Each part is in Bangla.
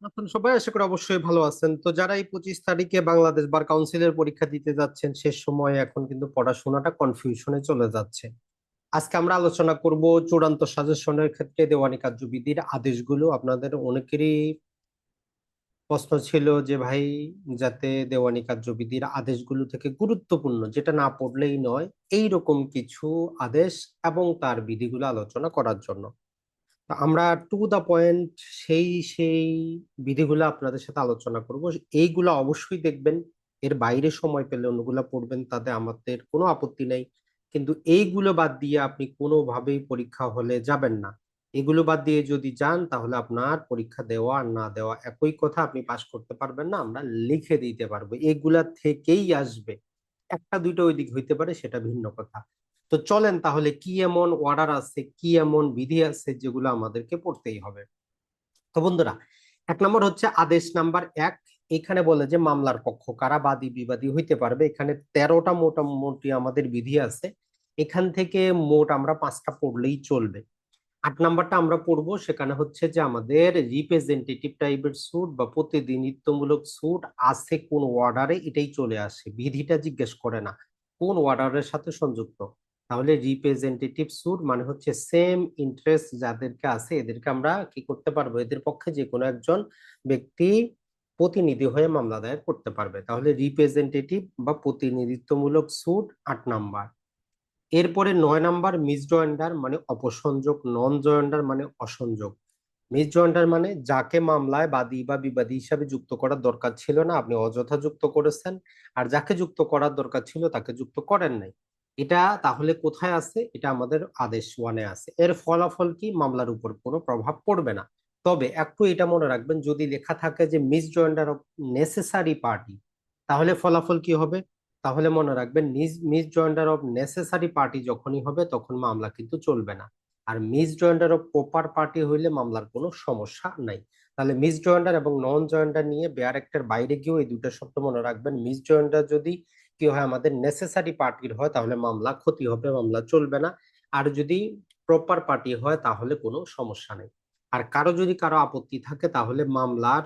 আছেন সবাই আশা করি অবশ্যই ভালো আছেন। তো যারা এই পঁচিশ তারিখে বাংলাদেশ বার কাউন্সিলের পরীক্ষা দিতে যাচ্ছেন শেষ সময়ে এখন কিন্তু পড়াশোনাটা কনফিউশনে চলে যাচ্ছে। আজকে আমরা আলোচনা করব চূড়ান্ত সাজেশনের ক্ষেত্রে দেওয়ানি কার্যবিধির আদেশগুলো। আপনাদের অনেকেরই প্রশ্ন ছিল যে, ভাই, যাতে দেওয়ানি কার্যবিধির আদেশগুলো থেকে গুরুত্বপূর্ণ, যেটা না পড়লেই নয়। এই রকম কিছু আদেশ এবং তার বিধিগুলো আলোচনা করার জন্য। আমরা টু দা পয়েন্ট সেই সেই বিধিগুলো আপনাদের সাথে আলোচনা করব। এইগুলো অবশ্যই দেখবেন, এর বাইরে সময় পেলে অন্যগুলো পড়বেন, তাতে আমাদের কোনো আপত্তি নেই। কিন্তু এইগুলো বাদ দিয়ে আপনি কোনোভাবেই পরীক্ষা হলে যাবেন না। এগুলো বাদ দিয়ে যদি যান, তাহলে আপনার পরীক্ষা দেওয়া আর না দেওয়া একই কথা আপনি পাশ করতে পারবেন না, আমরা লিখে দিতে পারব। এগুলা থেকেই আসবে। একটা দুইটা ওই দিক হইতে পারে, সেটা ভিন্ন কথা। তো চলেন তাহলে কি এমন অর্ডার আছে, কি এমন বিধি আছে যেগুলো আমাদেরকে পড়তেই হবে? তো বন্ধুরা, এক নম্বর হচ্ছে আদেশ নাম্বার এক, এখানে বলে যে মামলার পক্ষ কারা বাদী, বিবাদী হইতে পারবে। এখানে তেরোটা মোটামুটি আমাদের বিধি আছে। এখান থেকে মোট আমরা পাঁচটা পড়লেই চলবে। আট নাম্বারটা আমরা পড়ব, সেখানে হচ্ছে যে আমাদের রিপ্রেজেন্টেটিভ টাইপের সুট বা প্রতিনিধিত্বমূলক সুট আছে কোন অর্ডারে এটাই চলে আসে। বিধিটা জিজ্ঞেস করে না, কোন অর্ডারের সাথে সংযুক্ত? তাহলে রিপ্রেজেন্টেটিভ সুট মানে হচ্ছে সেম ইন্টারেস্ট যাদেরকে আছে, এদেরকে আমরা কি করতে পারব? এদের পক্ষে যে কোনো একজন ব্যক্তি প্রতিনিধি হয়ে মামলা দায়ের করতে পারবে। তাহলে রিপ্রেজেন্টেটিভ বা প্রতিনিধিত্বমূলক সুট আট নাম্বার। এরপরে নয় নাম্বার মিস জয়েন্ডার মানে অপসংযোগ নন জয়েন্ডার মানে অসংযোগ। মিস জয়েন্ডার মানে যাকে মামলায় বাদী বা বিবাদী হিসাবে যুক্ত করার দরকার ছিল না, আপনি অযথা যুক্ত করেছেন, আর যাকে যুক্ত করার দরকার ছিল তাকে যুক্ত করেন নাই। এটা তাহলে কোথায় আছে? এটা আমাদের আদেশ ওয়ানে আছে। এর ফলাফল কি? মামলার উপর কোনো প্রভাব পড়বে না। তবে একটু এটা মনে রাখবেন, যদি লেখা থাকে যে misjoinder of necessary party তাহলে ফলাফল কি হবে? তাহলে মনে রাখবেন mis misjoinder of necessary party যখনই হবে, তখন মামলা কিন্তু চলবে না। আর misjoinder of proper party হইলে মামলার কোনো সমস্যা নাই। তাহলে মিস জয়েন্ডার এবং নন জয়েন্ডার নিয়ে বেয়ার একটার বাইরে গিয়েও এই দুটো শব্দ মনে রাখবেন। মিস জয়েন্ডার যদি কি হয় আমাদের নেসেসারি পার্টির হয়, তাহলে মামলা ক্ষতি হবে, মামলা চলবে না। আর যদি প্রপার পার্টি হয়, তাহলে কোনো সমস্যা নেই। আর কারও যদি কারও আপত্তি থাকে, তাহলে মামলার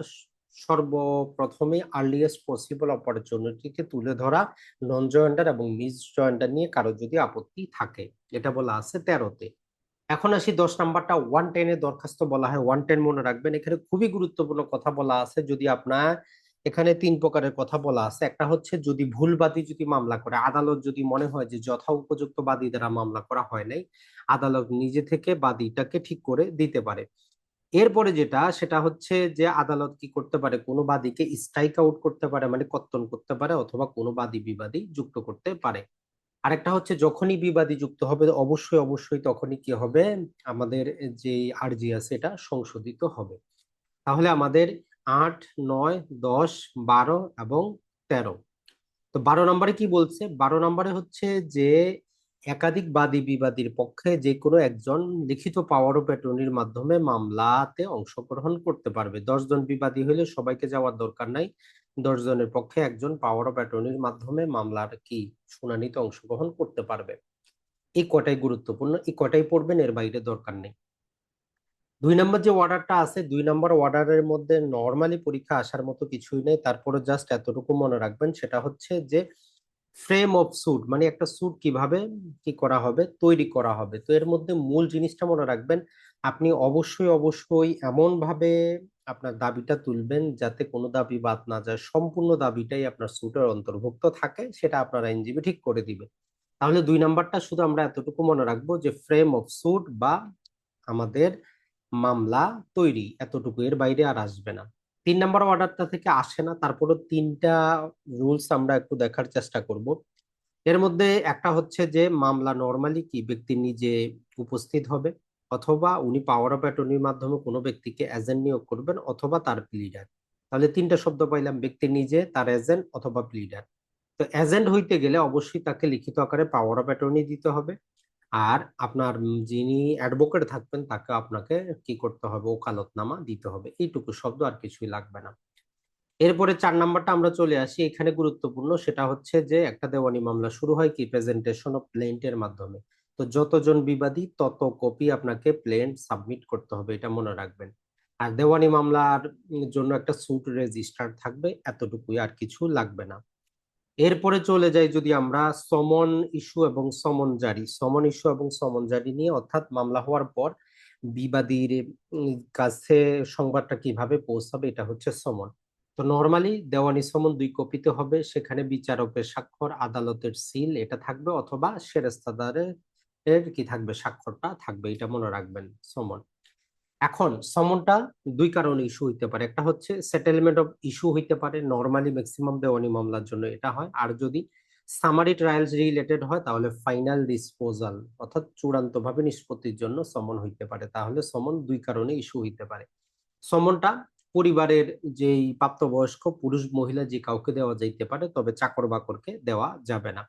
সর্বপ্রথমে আর্লিয়েস্ট পসিবল অপরচুনিটিকে তুলে ধরা নন জয়েন্টার এবং মিস জয়েন্টার নিয়ে কারও যদি আপত্তি থাকে। এটা বলা আছে তেরোতে। এখন আসি দশ নাম্বারটা ওয়ান টেনে দরখাস্ত বলা হয়। ওয়ান টেন মনে রাখবেন, এখানে খুবই গুরুত্বপূর্ণ কথা বলা আছে। যদি আপনার এখানে তিন প্রকারের কথা বলা আছে। একটা হচ্ছে যদি ভুলবাদী যদি মামলা করে, আদালত যদি মনে হয় যে যথা উপযুক্ত বাদী দ্বারা মামলা করা হয় নাই, আদালত নিজে থেকে বাদীটাকে ঠিক করে দিতে পারে। এরপরে যেটা, সেটা হচ্ছে যে আদালত কি করতে পারে, কোনো বাদীকে স্ট্রাইক আউট করতে পারে মানে কর্তন করতে পারে, অথবা কোনো বাদী বিবাদী যুক্ত করতে পারে। আরেকটা হচ্ছে যখনই বিবাদী যুক্ত হবে, অবশ্যই অবশ্যই তখনই কি হবে? আমাদের যে আরজি আছে, এটা সংশোধিত হবে। তাহলে আমাদের আট, নয়, দশ, বারো এবং তেরো। তো বারো নম্বরে কি বলছে? বারো নম্বরে হচ্ছে যে একাধিক বাদী বিবাদীর পক্ষে যে কোনো একজন লিখিত পাওয়ার অফ অ্যাটর্নির মাধ্যমে মামলাতে অংশগ্রহণ করতে পারবে। দশজন বিবাদী হলে সবাইকে যাওয়ার দরকার নাই। দশ জনের পক্ষে একজন পাওয়ার অফ অ্যাটর্নির মাধ্যমে মামলার কি শুনানিতে অংশগ্রহণ করতে পারবে। এই কটাই গুরুত্বপূর্ণ, এই কটাই পড়বেন এর বাইরে দরকার নেই। দুই নম্বর যে অর্ডারটা আছে, দুই নম্বর অর্ডারের মধ্যে নর্মালি পরীক্ষা আসার মতো কিছুই নেই। তারপরে জাস্ট এতটুকু মনে রাখবেন, সেটা হচ্ছে যে ফ্রেম অফ স্যুট মানে একটা স্যুট কীভাবে কি করা হবে, তৈরি করা হবে। তো এর মধ্যে মূল জিনিসটা মনে রাখবেন, আপনি অবশ্যই অবশ্যই এমন ভাবে আপনার দাবিটা তুলবেন যাতে কোনো দাবি বাদ না যায়। সম্পূর্ণ দাবিটাই আপনার স্যুটের অন্তর্ভুক্ত থাকে, সেটা আপনার আইনজীবী ঠিক করে দিবে। তাহলে দুই নাম্বারটা শুধু আমরা এতটুকু মনে রাখব যে ফ্রেম অফ স্যুট বা আমাদের মামলা তৈরি এতটুকু এর বাইরে আর আসবে না। তিন নাম্বার অর্ডারটা থেকে আসে না তারপরে তিনটা রুলস আমরা একটু দেখার চেষ্টা করব। এর মধ্যে একটা হচ্ছে যে, মামলা নর্মালি কি ব্যক্তি নিজে উপস্থিত হবে, অথবা উনি পাওয়ার অফ অ্যাটর্নির মাধ্যমে কোনো ব্যক্তিকে এজেন্ট নিয়োগ করবেন, অথবা তার প্লিডার তাহলে তিনটা শব্দ পাইলাম, ব্যক্তি নিজে, তার এজেন্ট অথবা প্লিডার তো এজেন্ট হইতে গেলে অবশ্যই তাকে লিখিত আকারে পাওয়ার অফ অ্যাটর্নি দিতে হবে। আর আপনার যিনি অ্যাডভোকেট থাকবেন, তাকে আপনাকে কি করতে হবে? ওকালতনামা দিতে হবে। এইটুকু শব্দ আর কিছুই লাগবে না। এরপরে চার নাম্বারটা আমরা চলে আসি। এখানে গুরুত্বপূর্ণ সেটা হচ্ছে যে, একটা দেওয়ানি মামলা শুরু হয় কি? প্রেজেন্টেশন অফ প্লেন্টের মাধ্যমে। তো যতজন বিবাদী, তত কপি আপনাকে প্লেন্ট সাবমিট করতে হবে, এটা মনে রাখবেন। আর দেওয়ানি মামলার জন্য একটা সুট রেজিস্টার থাকবে, এতটুকুই আর কিছু লাগবে না। এরপরে চলে যাই যদি আমরা সমন ইস্যু এবং সমন জারি সমন ইস্যু এবং সমন জারি নিয়ে অর্থাৎ মামলা হওয়ার পর বিবাদীর কাছে সংবাদটা কীভাবে পৌঁছাবে এটা হচ্ছে সমন। তো নর্মালি দেওয়ানি সমন দুই কপিতে হবে, সেখানে বিচারকের স্বাক্ষর, আদালতের সিল এটা থাকবে অথবা সেরেস্তাদারের কি থাকবে, স্বাক্ষরটা থাকবে, এটা মনে রাখবেন সমন। এখন সমনটা দুই কারণে ইস্যু হইতে পারে। একটা হচ্ছে সেটেলমেন্ট অফ ইস্যু হইতে পারে নর্মালি ম্যাক্সিমাম দেওয়ানি মামলার জন্য এটা হয়। আর যদি সামারি ট্রায়ালস রিলেটেড হয়, তাহলে ফাইনাল ডিসপোজাল অর্থাৎ চূড়ান্তভাবে নিষ্পত্তির জন্য সমন হইতে পারে। তাহলে সমন দুই কারণে ইস্যু হইতে পারে। সমনটা পরিবারের যেই প্রাপ্তবয়স্ক, পুরুষ, মহিলা যে কাউকে দেওয়া যাইতে পারে, তবে চাকর বাকরকে দেওয়া যাবে না।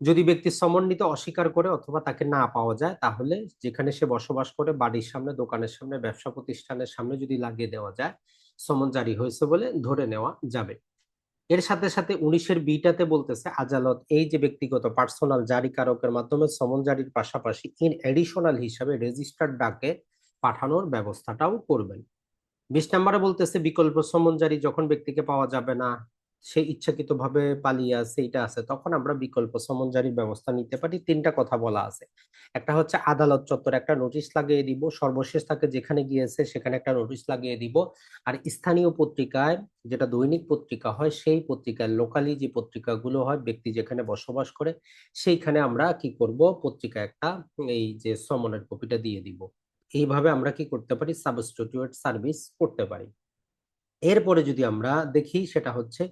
যদি ব্যক্তি সমন্বিত অস্বীকার করে অথবা তাকে না পাওয়া যায়, তাহলে যেখানে সে বসবাস করে, বাড়ির সামনে, দোকানের সামনে, ব্যবসা প্রতিষ্ঠানের সামনে যদি লাগিয়ে দেওয়া যায়, সমন জারি হয়েছে বলে ধরে নেওয়া যাবে। এর সাথে সাথে উনিশের বিটাতে বলতেছে, আদালত এই যে ব্যক্তিগত পার্সোনাল জারিকারকের মাধ্যমে সমন জারির পাশাপাশি ইন এডিশনাল হিসাবে রেজিস্টার্ড ডাকে পাঠানোর ব্যবস্থাটাও করবেন। বিশ নম্বরে বলতেছে, বিকল্প সমন জারি যখন ব্যক্তিকে পাওয়া যাবে না সে ইচ্ছাকৃত ভাবে পালিয়ে আছে এটা আছে। তখন আমরা বিকল্প সমন জারির ব্যবস্থা নিতে পারি। তিনটা কথা বলা আছে। একটা হচ্ছে আদালত চত্বরে একটা নোটিশ লাগিয়ে দিব, সর্বশেষ তাকে যেখানে গিয়েছে সেখানে একটা নোটিশ লাগিয়ে দিব। আর স্থানীয় পত্রিকায় যেটা দৈনিক পত্রিকা হয়, সেই পত্রিকায় লোকালি যে পত্রিকাগুলো হয়, ব্যক্তি যেখানে বসবাস করে, সেইখানে আমরা কি করব? পত্রিকা একটা এই যে সমনের কপিটা দিয়ে দিব। এইভাবে আমরা কি করতে পারি? সাবস্টিটিউট সার্ভিস করতে পারি। এরপরে যদি আমরা দেখি, সেটা হচ্ছে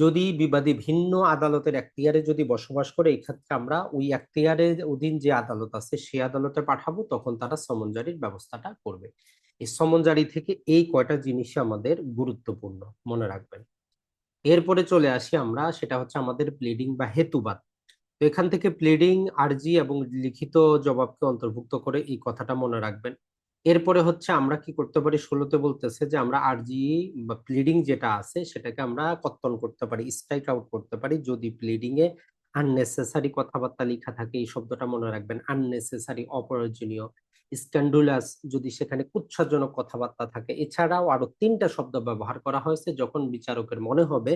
যদি বিবাদী ভিন্ন আদালতের এখতিয়ারে যদি বসবাস করে, এক্ষেত্রে আমরা ওই এখতিয়ারের অধীন যে আদালত আছে সেই আদালতে পাঠাবো, তখন তারা সমন জারির ব্যবস্থাটা করবে। এই সমন জারি থেকে এই কয়টা জিনিস আমাদের গুরুত্বপূর্ণ, মনে রাখবেন। এরপরে চলে আসি আমরা, সেটা হচ্ছে আমাদের প্লিডিং বা হেতুবাদ। তো এখান থেকে প্লিডিং আর্জি এবং লিখিত জবাবকে অন্তর্ভুক্ত করে এই কথাটা মনে রাখবেন। এরপরে হচ্ছে আমরা কি করতে পারি? ষোলোতে বলতেছে যে আমরা আরজি বা প্লিডিং যেটা আছে, সেটাকে আমরা কর্তন করতে পারি স্ট্রাইক আউট করতে পারি। যদি প্লিডিং এ আননেসেসারি কথাবার্তা লেখা থাকে, এই শব্দটা মনে রাখবেন আননেসেসারি অপ্রয়োজনীয় স্ক্যান্ডুলাস যদি সেখানে কুৎসাজনক কথাবার্তা থাকে। এছাড়াও আরও তিনটা শব্দ ব্যবহার করা হয়েছে, যখন বিচারকের মনে হবে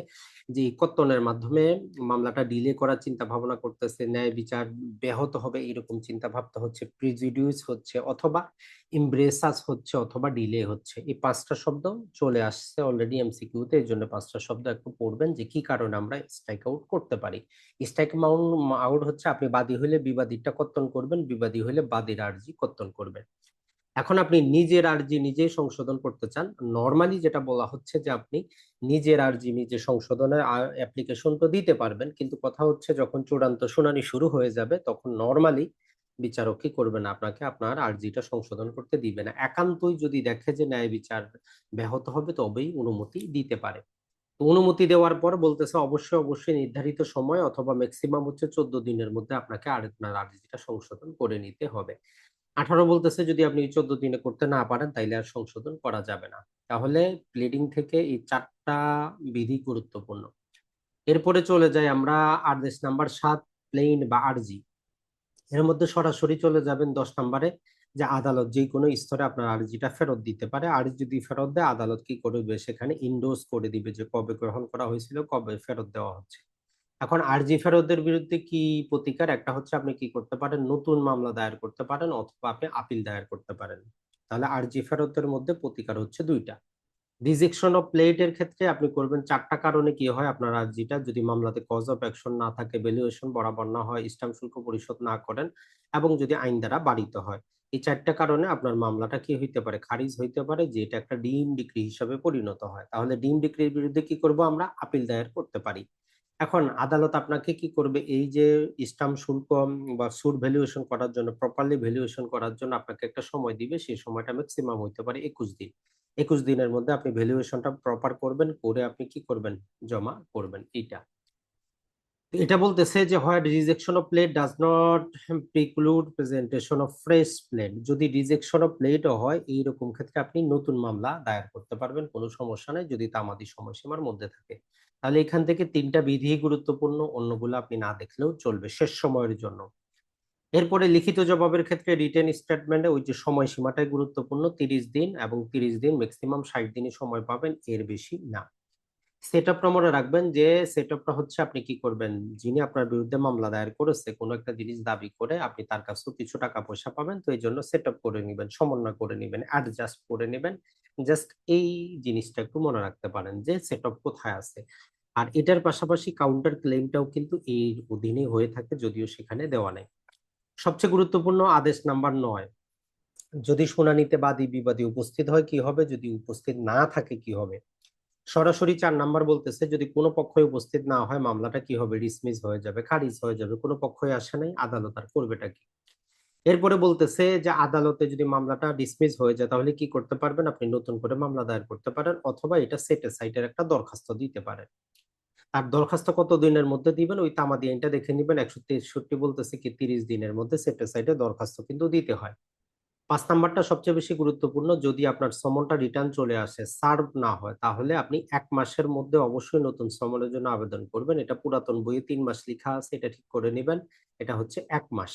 যে এই কর্তনের মাধ্যমে মামলাটা ডিলে করার চিন্তা ভাবনা করতেছে, ন্যায় বিচার ব্যাহত হবে এরকম চিন্তা ভাবতে হচ্ছে প্রিজিডিউস হচ্ছে অথবা ইমব্রেসাস হচ্ছে অথবা ডিলে হচ্ছে। এই পাঁচটা শব্দ চলে আসছে অলরেডি এমসিকিউতে এই জন্য পাঁচটা শব্দ একটু পড়বেন যে কি কারণে আমরা স্ট্রাইক আউট করতে পারি। স্ট্রাইক মাউন্ট আউট হচ্ছে আপনি বাদী হলে বিবাদীটা কর্তন করবেন, বিবাদী হলে বাদীর আর্জি কর্তন করবেন। এখন আপনি নিজের আর্জি নিজেই সংশোধন করতে চান নর্মালি যেটা বলা হচ্ছে যে আপনি নিজের আর্জি নিজে সংশোধনের অ্যাপ্লিকেশন তো দিতে পারবেন, কিন্তু কথা হচ্ছে যখন চূড়ান্ত শুনানি শুরু হয়ে যাবে, তখন নর্মালি বিচারক কি করবে না, আপনাকে আপনার আর্জিটা সংশোধন করতে দিবে না। একান্তই যদি দেখে যে ন্যায় বিচার ব্যাহত হবে, তবেই অনুমতি দিতে পারে। অনুমতি দেওয়ার পর বলতেছে অবশ্যই অবশ্যই নির্ধারিত সময় অথবা ম্যাক্সিমাম হচ্ছে চোদ্দ দিনের মধ্যে আপনাকে আর আপনার আর্জিটা সংশোধন করে নিতে হবে। আঠারো বলতেছে যদি আপনি চোদ্দ দিনে করতে না পারেন, তাইলে আর সংশোধন করা যাবে না। তাহলে প্লিডিং থেকে এই চারটা বিধি গুরুত্বপূর্ণ। এরপরে চলে যাই আমরা আদেশ নাম্বার সাত প্লেইন বা আরজি। এর মধ্যে সরাসরি চলে যাবেন দশ নম্বরে, যে আদালত যে কোনো স্তরে আপনার আর্জিটা ফেরত দিতে পারে। আর যদি ফেরত দেয়, আদালত কি করবে? সেখানে ইন্ডোজ করে দিবে যে কবে গ্রহণ করা হয়েছিল, কবে ফেরত দেওয়া হচ্ছে। এখন আরজি ফেরতদের বিরুদ্ধে কি প্রতিকার? একটা হচ্ছে আপনি কি করতে পারেন? নতুন মামলা দায়ের করতে পারেন অথবা আপনি আপিল দায়ের করতে পারেন। তাহলে আরজি ফেরতের মধ্যে প্রতিকার হচ্ছে দুইটা। রিজেকশন অফ প্লেট এর ক্ষেত্রে আপনি করবেন চারটা কারণে কি হয়? আপনার আর্জিটা যদি মামলাতে কজ অফ অ্যাকশন না থাকে ভ্যালুয়েশন বরাবর না হয় স্ট্যাম্প শুল্ক পরিশোধ না করেন এবং যদি আইন দ্বারা বাড়িত হয়, এই চারটা কারণে আপনার মামলাটা কি হইতে পারে? খারিজ হইতে পারে, যে এটা একটা ডিম ডিক্রি হিসাবে পরিণত হয়। তাহলে ডিম ডিক্রির বিরুদ্ধে কি করব আমরা? আপিল দায়ের করতে পারি। এখন আদালত আপনাকে কি করবে? এই যে স্টাম্প শুল্ক বা সুদ ভ্যালুয়েশন করার জন্য প্রপারলি ভ্যালুয়েশন করার জন্য আপনাকে একটা সময় দিবে। সেই সময়টা ম্যাক্সিমাম হইতে পারে একুশ দিন। একুশ দিনের মধ্যে আপনি ভ্যালুয়েশনটা প্রপার করবেন, করে আপনি কি করবেন? জমা করবেন এইটা। এটা বলতেছে যে হয় rejection of plaint does not preclude presentation of fresh plaint যদি রিজেকশন অফ প্লেটও হয়, এইরকম ক্ষেত্রে আপনি নতুন মামলা দায়ের করতে পারবেন। কোনো সমস্যা নেই যদি তামাদি সময়সীমার মধ্যে থাকে। তাহলে এখান থেকে তিনটা বিধি গুরুত্বপূর্ণ, অন্যগুলো আপনি না দেখলেও চলবে শেষ সময়ের জন্য। এরপরে লিখিত জবাবের ক্ষেত্রে রিটেন স্টেটমেন্টে ওই যে সময়সীমাটাই গুরুত্বপূর্ণ, তিরিশ দিন এবং তিরিশ দিন ম্যাক্সিমাম ষাট দিনই সময় পাবেন, এর বেশি না। সেট আপটা মনে রাখবেন যে সেট আপটা হচ্ছে আপনি কি করবেন? যিনি আপনার বিরুদ্ধে মামলা দায়ের করেছে, কোনো একটা জিনিস দাবি করে আপনি তার কাছেও কিছু টাকা পয়সা পাবেন, তো এই জন্য সেট আপ করে নেবেন, সমন্বয় করে নেবেন অ্যাডজাস্ট করে নেবেন। জাস্ট এই জিনিসটা একটু মনে রাখতে পারেন যে সেট আপ কোথায় আছে। আর এটার পাশাপাশি কাউন্টার ক্লেমটাও কিন্তু এই অধীনে হয়ে থাকে, যদিও সেখানে দেওয়া নেই। সবচেয়ে গুরুত্বপূর্ণ আদেশ নাম্বার নয়, যদি শুনানিতে বাদী বিবাদী উপস্থিত হয় কি হবে? যদি উপস্থিত না থাকে কি হবে? সরাসরি চার নাম্বার বলতেছে, যদি কোনো পক্ষই উপস্থিত না হয়, মামলাটা কি হবে? ডিসমিস হয়ে যাবে, খারিজ হয়ে যাবে, কোনো পক্ষই আসে নাই, আদালত আর করবেটা কি? এরপরে বলতেছে যে, আদালতে যদি মামলাটা ডিসমিস হয়ে যায়, তাহলে কি করতে পারবেন? আপনি নতুন করে মামলা দায়ের করতে পারেন, অথবা এটা সেটে সাইটের একটা দরখাস্ত দিতে পারেন। আর দরখাস্ত কত দিনের মধ্যে দিবেন? ওই তামাদি আইনটা দেখে নিবেন। একশো তেষট্টি বলতেছে কি, তিরিশ দিনের মধ্যে সেটে সাইটে দরখাস্ত কিন্তু দিতে হয়। পাঁচ নাম্বারটা সবচেয়ে বেশি গুরুত্বপূর্ণ, যদি আপনার সমনটা রিটার্ন চলে আসে সার্ভ না হয়, তাহলে আপনি এক মাসের মধ্যে অবশ্যই নতুন সমনের জন্য আবেদন করবেন। এটা পুরাতন বইয়ে তিন মাস লেখা আছে, এটা ঠিক করে নেবেন। এটা হচ্ছে এক মাস।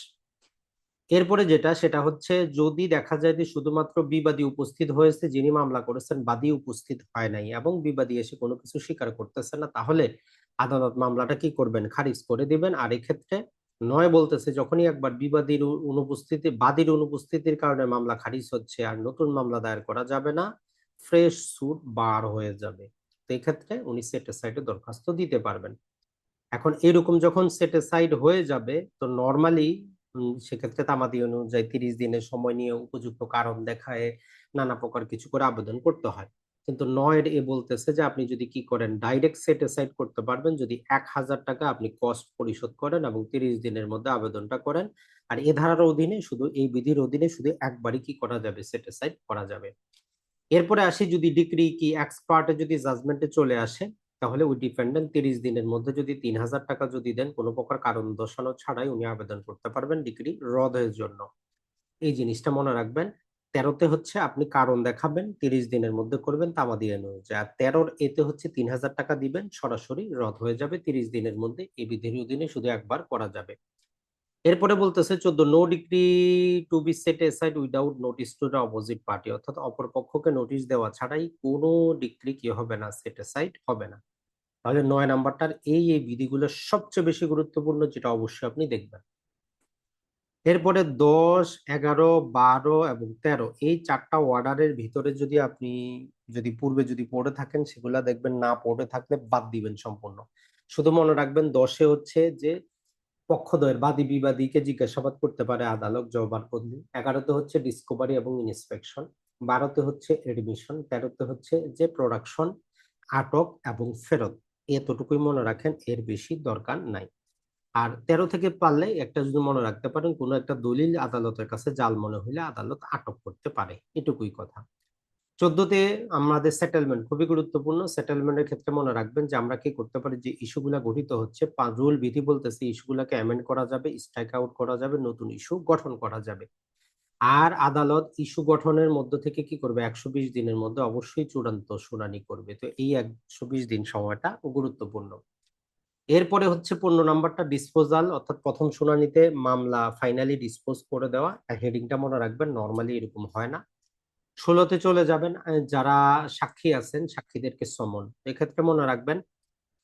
এরপরে যেটা, সেটা হচ্ছে যদি দেখা যায় যে শুধুমাত্র বিবাদী উপস্থিত হয়েছে, যিনি মামলা করেছেন, বাদী উপস্থিত হয় নাই এবং বিবাদী এসে কোনো কিছু স্বীকার করতেছে না, তাহলে আদালত মামলাটা কি করবেন? খারিজ করে দিবেন। আর এক্ষেত্রে নয় বলতেছে, যখনই একবার বিবাদীর অনুপস্থিতি, বাদীর অনুপস্থিতির কারণে মামলা খারিজ হচ্ছে আর নতুন মামলা দায়ের করা যাবে না, ফ্রেশ সুট বার হয়ে যাবে। তো এক্ষেত্রে উনি সেটের সাইডে দরখাস্ত দিতে পারবেন। এখন এরকম যখন সেটেসাইড হয়ে যাবে, তো নর্মালি সেক্ষেত্রে তামাদি অনুযায়ী তিরিশ দিনের সময় নিয়ে উপযুক্ত কারণ দেখায়, নানা প্রকার কিছু করে আবেদন করতে হয়। কিন্তু নয়ের এ বলতেছে যে, আপনি যদি কি করেন ডাইরেক্ট সেট অ্যাসাইড করতে পারবেন। যদি এক হাজার টাকা আপনি কস্ট পরিশোধ করেন এবং তিরিশ দিনের মধ্যে আবেদনটা করেন। আর এ ধারার অধীনে শুধু, এই বিধির অধীনে শুধু একবারই কি করা যাবে? সেট অ্যাসাইড করা যাবে। এরপরে আসি যদি ডিগ্রি কি এক্সপার্টে যদি জাজমেন্টে চলে আসে তাহলে ওই ডিপেন্ডেন্ট তিরিশ দিনের মধ্যে যদি তিন হাজার টাকা যদি দেন, কোনো প্রকার কারণ দর্শানো ছাড়াই উনি আবেদন করতে পারবেন ডিগ্রি রদের জন্য। এই জিনিসটা মনে রাখবেন, তেরোতে হচ্ছে আপনি কারণ দেখাবেন, তিরিশ দিনের মধ্যে করবেন তামা দিয়ে অনুযায়ী আর তেরোর এতে হচ্ছে তিন হাজার টাকা দিবেন, সরাসরি রদ হয়ে যাবে, তিরিশ দিনের মধ্যে, এই বিধির অধীনে শুধু একবার করা যাবে। এরপরে বলতেছে, চোদ্দ no decree to be set aside without notice to the opposite party অর্থাৎ অপর পক্ষকে নোটিশ দেওয়া ছাড়াই কোনো ডিগ্রি কি হবে না সেট এসাইড হবে না। তাহলে নয় নাম্বারটার এই এই বিধিগুলো সবচেয়ে বেশি গুরুত্বপূর্ণ যেটা অবশ্যই আপনি দেখবেন। এরপরে দশ, এগারো, বারো এবং তেরো, এই চারটা অর্ডারের ভিতরে যদি আপনি যদি পূর্বে যদি পড়ে থাকেন, সেগুলা দেখবেন না পড়ে থাকলে বাদ দিবেন সম্পূর্ণ। শুধু মনে রাখবেন, দশে হচ্ছে যে পক্ষদ্বয়ের বাদী বিবাদীকে জিজ্ঞাসাবাদ করতে পারে আদালত জবানবন্দি এগারোতে হচ্ছে ডিসকভারি এবং ইন্সপেকশন বারোতে হচ্ছে এডমিশন তেরোতে হচ্ছে যে প্রোডাকশন আটক এবং ফেরত। এতটুকুই মনে রাখেন, এর বেশি দরকার নাই। আর তেরো থেকে পারলে একটা যদি মনে রাখতে পারেন, কোনো একটা দলিল আদালতের কাছে জাল মনে হইলে আদালত আটক করতে পারে। এটুকুই কথা। চোদ্দতে আমাদের সেটেলমেন্ট খুবই গুরুত্বপূর্ণ। সেটেলমেন্টের ক্ষেত্রে মনে রাখবেন যে, আমরা কি করতে পারি যে ইস্যুগুলা গঠিত হচ্ছে রুল বিধি বলতেছে ইস্যুগুলাকে অ্যামেন্ড করা যাবে স্ট্রাইক আউট করা যাবে, নতুন ইস্যু গঠন করা যাবে। আর আদালত ইস্যু গঠনের মধ্য থেকে কি করবে? একশো বিশ দিনের মধ্যে অবশ্যই চূড়ান্ত শুনানি করবে। তো এই একশো বিশ দিন সময়টা গুরুত্বপূর্ণ। এরপরে হচ্ছে পনেরো নাম্বারটা ডিসপোজাল অর্থাৎ প্রথম শুনানিতে মামলা ফাইনালি ডিসপোজ করে দেওয়া। হেডিংটা মনে রাখবেন নর্মালি এরকম হয় না। ষোলোতে চলে যাবেন যারা সাক্ষী আছেন, সাক্ষীদেরকে সমন। এক্ষেত্রে মনে রাখবেন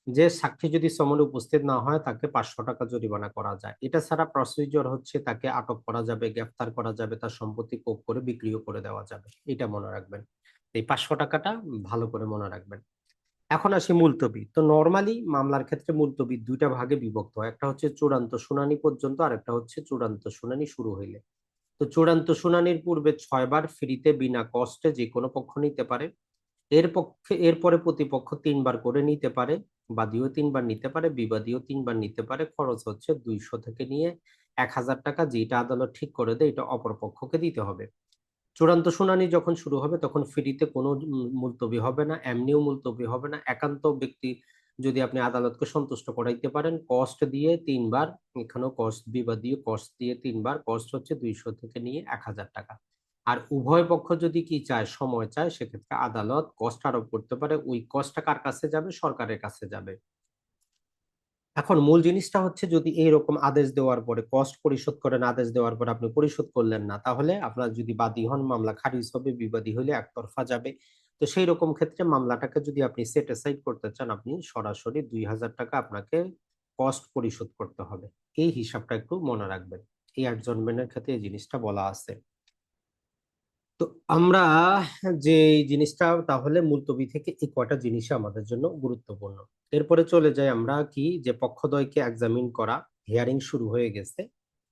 যে সাক্ষী যদি সমনে উপস্থিত না হয়, তাকে পাঁচশো টাকা জরিমানা করা যায়। এটা ছাড়া প্রসিজিওর হচ্ছে তাকে আটক করা যাবে, গ্রেফতার করা যাবে, তার সম্পত্তি কোপ করে বিক্রিও করে দেওয়া যাবে। এটা মনে রাখবেন। এই পাঁচশো টাকাটা ভালো করে মনে রাখবেন। এখন আসি মুলতবি। তো নর্মালি মামলার ক্ষেত্রে মুলতবি দুইটা ভাগে বিভক্ত হয়। একটা হচ্ছে চূড়ান্ত শুনানি পর্যন্ত আর একটা হচ্ছে চূড়ান্ত শুনানি শুরু হইলে। তো চূড়ান্ত শুনানির পূর্বে ছয়বার ফ্রিতে বিনা কষ্টে যে কোনো পক্ষ নিতে পারে। এর পক্ষে এরপরে প্রতিপক্ষ তিনবার করে নিতে পারে, বাদীও তিনবার নিতে পারে, বিবাদীও তিনবার নিতে পারে। খরচ হচ্ছে দুইশো থেকে নিয়ে এক হাজার টাকা যেটা আদালত ঠিক করে দেয়, এটা অপর পক্ষকে দিতে হবে। চূড়ান্ত শুনানি যখন শুরু হবে, তখন ফ্রিতে কোনো মুলতবি হবে না, এমনিও মুলতবি হবে না। একান্ত ব্যক্তি যদি আপনি আদালতকে সন্তুষ্ট করাইতে পারেন কস্ট দিয়ে তিনবার, এখানেও কস্ট বিবাদীয় কস্ট দিয়ে তিনবার কস্ট হচ্ছে দুইশো থেকে নিয়ে এক হাজার টাকা। আর উভয় পক্ষ যদি কি চায়, সময় চায়, সেক্ষেত্রে আদালত কষ্ট আরোপ করতে পারে, ওই কষ্টটা কার কাছে যাবে? সরকারের কাছে যাবে। এখন মূল জিনিসটা হচ্ছে যদি এইরকম আদেশ দেওয়ার পরে কস্ট পরিশোধ করেন, আদেশ দেওয়ার পরে আপনি পরিশোধ করলেন না, তাহলে আপনার যদি বাদী হন, মামলা খারিজ হবে, বিবাদী হলে একতরফা যাবে। তো সেই রকম ক্ষেত্রে মামলাটাকে যদি আপনি সেট অ্যাসাইড করতে চান, আপনি সরাসরি দুই হাজার টাকা আপনাকে কস্ট পরিশোধ করতে হবে। এই হিসাবটা একটু মনে রাখবেন। এই অ্যাডজনমেন্টের ক্ষেত্রে এই জিনিসটা বলা আছে। তো আমরা যে জিনিসটা, তাহলে মুলতবি থেকে এই কয়টা জিনিস আমাদের জন্য গুরুত্বপূর্ণ। এরপরে চলে যাই আমরা কি, যে পক্ষদ্বয়কে এক্সামিন করা হিয়ারিং শুরু হয়ে গেছে।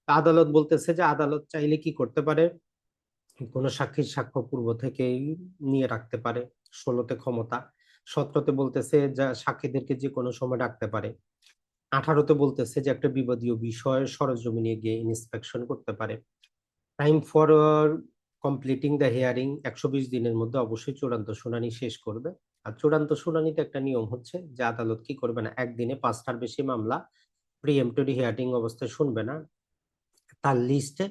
আদালত বলতেছে যে আদালত চাইলে কি করতে পারে? কোনো সাক্ষীর সাক্ষ্য পূর্ব থেকেই নিয়ে রাখতে পারে ষোলোতে ক্ষমতা। সতেরোতে বলতেছে যা সাক্ষীদেরকে যে কোনো সময় ডাকতে পারে। আঠারোতে বলতেছে যে একটা বিবাদীয় বিষয় সরজমিনে গিয়ে ইন্সপেকশন করতে পারে। Time for completing the hearing একশো বিশ দিনের মধ্যে অবশ্যই চূড়ান্ত শুনানি শেষ করবে। আর চূড়ান্ত শুনানিতে একটা নিয়ম হচ্ছে যে আদালত কি করবে না, একদিনে পাঁচটার বেশি মামলা প্রিএমটরি হিয়ারিং অবস্থায় শুনবে না। তার লিস্টে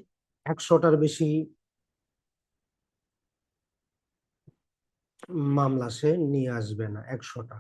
একশোটার বেশি মামলা সে নিয়ে আসবে না একশোটা